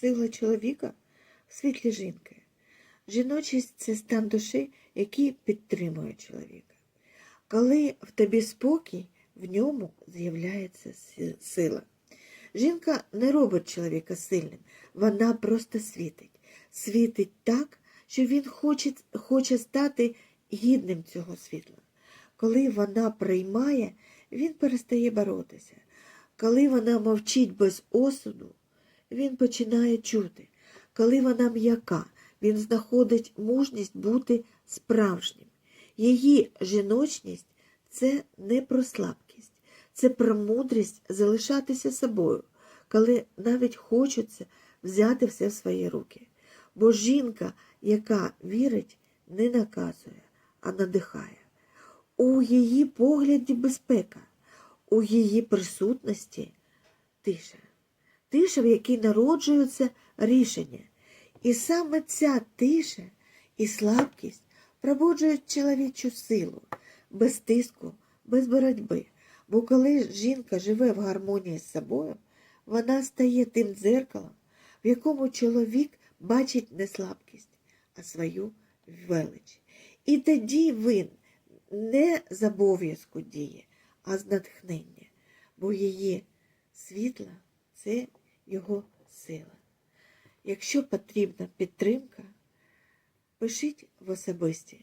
сила чоловіка в світлі жінки. Жіночість це стан душі, який підтримує чоловіка. Коли в тобі спокій, в ньому з'являється сила. Жінка не робить чоловіка сильним, вона просто світить. Світить так, що він хоче, хоче стати гідним цього світла. Коли вона приймає, він перестає боротися. Коли вона мовчить без осуду, він починає чути. Коли вона м'яка, він знаходить мужність бути справжнім. Її жіночність це не про слабкість, це про мудрість залишатися собою, коли навіть хочеться взяти все в свої руки. Бо жінка, яка вірить, не наказує, а надихає. У її погляді безпека, у її присутності тиша. Тиша, в якій народжуються рішення. І саме ця тиша і слабкість пробуджують чоловічу силу, без тиску, без боротьби. Бо коли жінка живе в гармонії з собою, вона стає тим дзеркалом, в якому чоловік бачить не слабкість, а свою велич. І тоді він не з обов'язку діє, а з натхнення, бо її світла це його сила. Якщо потрібна підтримка, пишіть в особисті.